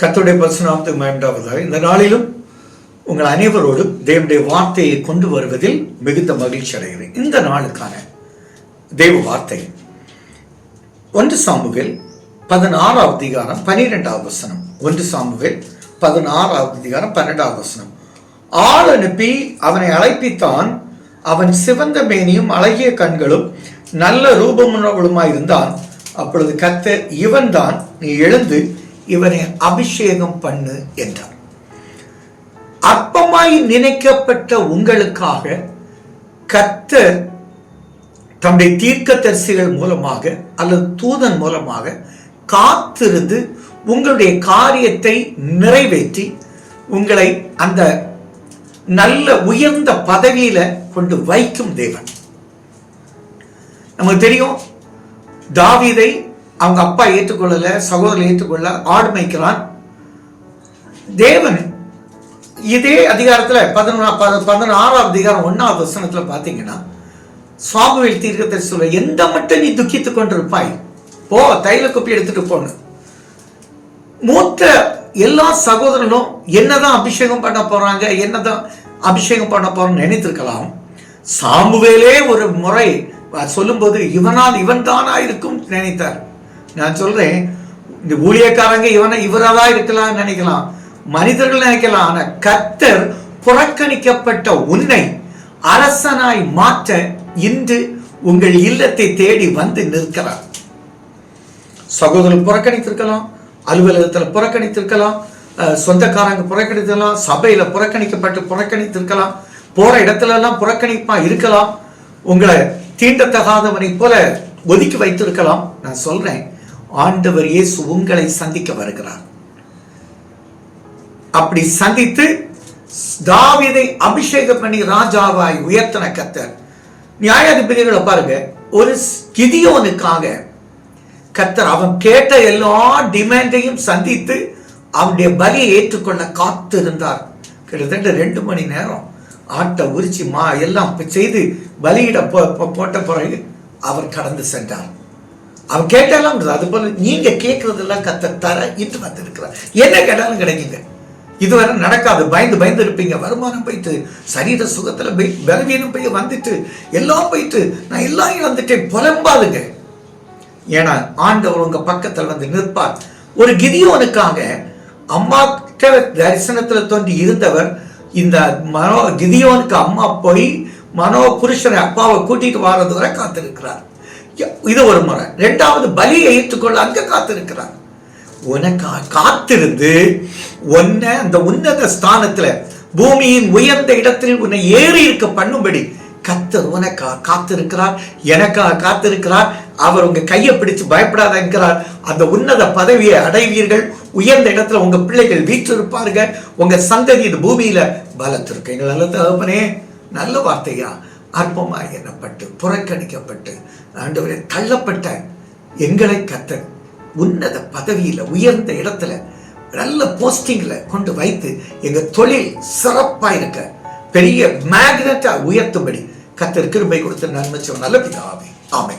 கர்த்தருடைய பரிசுநாமத்துக்கு மயண்டாவதாக இந்த நாளிலும் உங்கள் அனைவரோடும் தேவனுடைய வார்த்தையை கொண்டு வருவதில் மிகுந்த மகிழ்ச்சி அடைகிறேன். இந்த நாளுக்கான தேவ வார்த்தை. ஒன்று சாம்புவில் பதினாறாவது அதிகாரம் பனிரெண்டாவது வசனம். ஒன்று சாம்புவில் பதினாறாவது அதிகாரம் பன்னெண்டாவது வசனம். ஆள் அனுப்பி அவனை அழைப்பித்தான். அவன் சிவந்த மேனியும் அழகிய கண்களும் நல்ல ரூபமுள்ளவளுமாய் இருந்தான் அப்பொழுது கர்த்தர் இவன்தான் நீ எழுந்து இவனை அபிஷேகம் பண்ணு என்றார். அற்பமாய் நினைக்கப்பட்ட உங்களுக்காக கத்தர் தம்முடைய தீர்க்கதரிசிகள் மூலமாக அல்லது தூதன் மூலமாக காத்திருந்து உங்களுடைய காரியத்தை நிறைவேற்றி உங்களை அந்த நல்ல உயர்ந்த பதவியில கொண்டு வைக்கும் தேவன். நமக்கு தெரியும் தாவிதை அவங்க அப்பா ஏற்றுக்கொள்ளல சகோதரர் ஏற்றுக்கொள்ள ஆடு மேய்க்கிறான். தேவன் இதே அதிகாரத்தில் பதினொன்னா பதினாறாவது அதிகாரம் ஒன்னாவது வசனத்தில் பார்த்தீங்கன்னா சுவாமியில் தீர்க்கத்தை சொல்ல எந்த மட்டும் நீ துக்கித்துக் கொண்டிருப்பாய்? போ தைல குப்பி எடுத்துட்டு போன மூத்த எல்லா சகோதரனும் என்னதான் அபிஷேகம் பண்ண போறாங்க என்னதான் அபிஷேகம் பண்ண போறோம்னு நினைத்திருக்கலாம். சாமுவேலே ஒரு முறை சொல்லும்போது இவனால் இவன் தானா இருக்கும்? நினைத்தார். நான் சொல்றேன் இந்த ஊழியக்காரங்க இவனை இவரதா இருக்கலாம் நினைக்கலாம். மனிதர்கள் நினைக்கலாம். ஆனா கத்தர் புறக்கணிக்கப்பட்ட உன்னை அரசனாய் மாற்ற இன்று உங்கள் இல்லத்தை தேடி வந்து நிற்கிறார். சகோதரர் புறக்கணித்திருக்கலாம் அலுவலகத்தில் புறக்கணித்திருக்கலாம் சொந்தக்காரங்க புறக்கணித்திருக்கலாம் சபையில புறக்கணிக்கப்பட்டு புறக்கணித்திருக்கலாம் போற இடத்துல எல்லாம் புறக்கணிப்பா இருக்கலாம். உங்களை தீண்டத்தகாதவனை போல ஒதுக்கி வைத்திருக்கலாம். நான் சொல்றேன் ஆண்டவர் இயேசு உங்களை சந்திக்க வருகிறார். அப்படி சந்தித்து தாவிதை அபிஷேகம் பண்ணி ராஜாவாய் உயர்த்தன கத்தர் நியாயாதிபதிகளை பாருங்க ஒரு கிதியோனுக்காக கத்தர் அவன் கேட்ட எல்லா டிமாண்டையும் சந்தித்து அவனுடைய பலியை ஏற்றுக்கொள்ள காத்து இருந்தார் கிட்டத்தட்ட ரெண்டு மணி நேரம் ஆட்டை உரிச்சு மா எல்லாம் செய்து பலியிட போ- போட்ட பிறகு அவர் கடந்து சென்றார். அவன் கேட்டாலும் அது போல நீங்க கேட்கறதெல்லாம் கத்த இன்று இட்டு வந்திருக்கிறார். என்ன கேட்டாலும் கிடைக்குங்க. இதுவரை நடக்காது. பயந்து பயந்து இருப்பீங்க. வருமானம் போயிட்டு சரீர சுகத்துல போய் பலவீனம் போய் வந்துட்டு எல்லாம் போயிட்டு நான் எல்லாம் இழந்துட்டேன். புலம்பாதுங்க. ஏன்னா ஆண்டவர் உங்க பக்கத்தில் வந்து நிற்பார். ஒரு கிதியோனுக்காக அம்மா தரிசனத்துல தோன்றி இருந்தவர் இந்த மனோ கிதியோனுக்கு அம்மா போய் மனோ புருஷனை அப்பாவை கூட்டிட்டு வர்றது வரை காத்திருக்கிறார். இது ஒரு முறை. ரெண்டாவது பலியை ஏற்றுக்கொள்ள அங்க காத்திருக்கிறாங்க. உனக்கா காத்திருந்து உன்னை அந்த உன்னத ஸ்தானத்துல பூமியின் உயர்ந்த இடத்தில் உன்னை ஏறி இருக்க பண்ணும்படி கத்தர் உனக்கா காத்திருக்கிறார் எனக்கா காத்திருக்கிறார் அவர் உங்க கையை பிடிச்சு பயப்படாதங்கிறார் அந்த உன்னத பதவியை அடைவீர்கள். உயர்ந்த இடத்துல உங்க பிள்ளைகள் வீற்றிருப்பாருங்க உங்க சந்ததி இந்த பூமியில பலத்திருக்கீங்க நல்ல தகப்பனே நல்ல வார்த்தையா? அற்பமாய் எண்ணப்பட்டு புறக்கணிக்கப்பட்டு ஆண்டவரே தள்ளப்பட்ட எங்களை கத்தர் உன்னத பதவியில உயர்ந்த இடத்துல நல்ல போஸ்டிங்கில் கொண்டு வைத்து எங்கள் தொழில் சிறப்பாக இருக்க பெரிய மேக்னட்டாக உயர்த்தும்படி கத்தர் கிருபை கொடுத்து நன்மை நல்ல பிதாவே. ஆமை